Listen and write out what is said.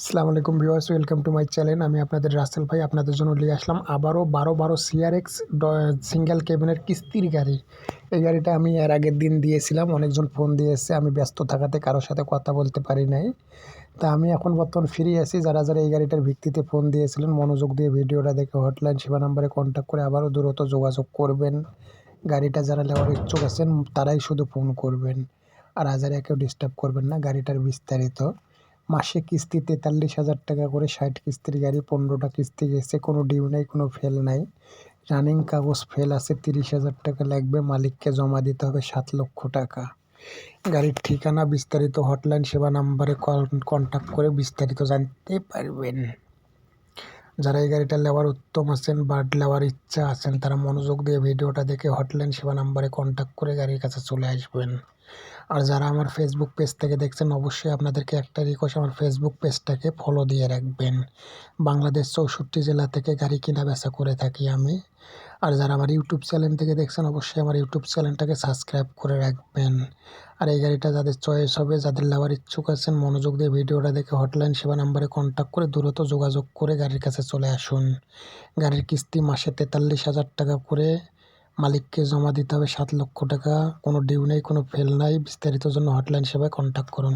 আসসালামু আলাইকুম viewers, welcome to my channel. আমি আপনাদের রাসেল ভাই, আপনাদের জন্য নিয়ে আসলাম আবারও বারো বারো সিআরএক্স সিঙ্গেল কেবিনের কিস্তির গাড়ি। এই গাড়িটা আমি এর আগের দিন দিয়েছিলাম, অনেকজন ফোন দিয়েছে, আমি ব্যস্ত থাকাতে কারোর সাথে কথা বলতে পারি নাই। তা আমি এখন বর্তমান ফ্রি আছি, যারা যারা এই গাড়িটার ভিত্তিতে ফোন দিয়েছিলেন, মনোযোগ দিয়ে ভিডিওটা দেখে হটলাইন সেবা নাম্বারে কন্ট্যাক্ট করে আবারও দ্রুত যোগাযোগ করবেন। গাড়িটা যারা নেওয়ার ইচ্ছুক আছেন, তারাই শুধু ফোন করবেন, আর হাজারে কেউ ডিস্টার্ব করবেন না, গাড়িটার বিস্তারিত। মাসে কিস্তি তেতাল্লিশ হাজার টাকা করে ষাট কিস্তির গাড়ি, পনেরোটা কিস্তি গেছে, কোনো ডিউ নাই, কোনো ফেল নাই। রানিং কাগজ ফেল আছে, তিরিশ হাজার টাকা লাগবে, মালিককে জমা দিতে হবে সাত লক্ষ টাকা। গাড়ির ঠিকানা, বিস্তারিত হটলাইন, সেবা নাম্বারে কন্ট্যাক্ট করে বিস্তারিত জানতে পারবেন। যারা এই গাড়িটা নেওয়ার উত্তম আছেন বা নেওয়ার ইচ্ছা আছেন, তারা মনোযোগ দিয়ে ভিডিওটা দেখে হটলাইন সেবা নাম্বারে কন্ট্যাক্ট করে গাড়ির কাছে চলে আসবেন। আর যারা আমার ফেসবুক পেজ থেকে দেখছেন, অবশ্যই আপনাদেরকে একটা রিকোয়েস্ট আমার ফেসবুক পেজটাকে ফলো দিয়ে রাখবেন। বাংলাদেশ চৌষট্টি জেলা থেকে গাড়ি কেনা বেচা করে থাকি আমি। আর যারা আমার ইউটিউব চ্যানেল থেকে দেখছেন, অবশ্যই আমার ইউটিউব চ্যানেলটাকে সাবস্ক্রাইব করে রাখবেন। আর এই গাড়িটা যাদের চয়েস হবে, যাদের নেওয়ার ইচ্ছুক আছেন, মনোযোগ দিয়ে ভিডিওটা দেখে হটলাইন সেবা নাম্বারে কন্ট্যাক্ট করে দ্রুত যোগাযোগ করে গাড়ির কাছে চলে আসুন। গাড়ির কিস্তি মাসে তেতাল্লিশ হাজার টাকা করে মালিককে জমা দিতে হবে সাত লক্ষ টাকা। কোনো ডিউ নেই, কোনো ফেল নাই। বিস্তারিত জন্য হটলাইন সেবায় কন্ট্যাক্ট করুন।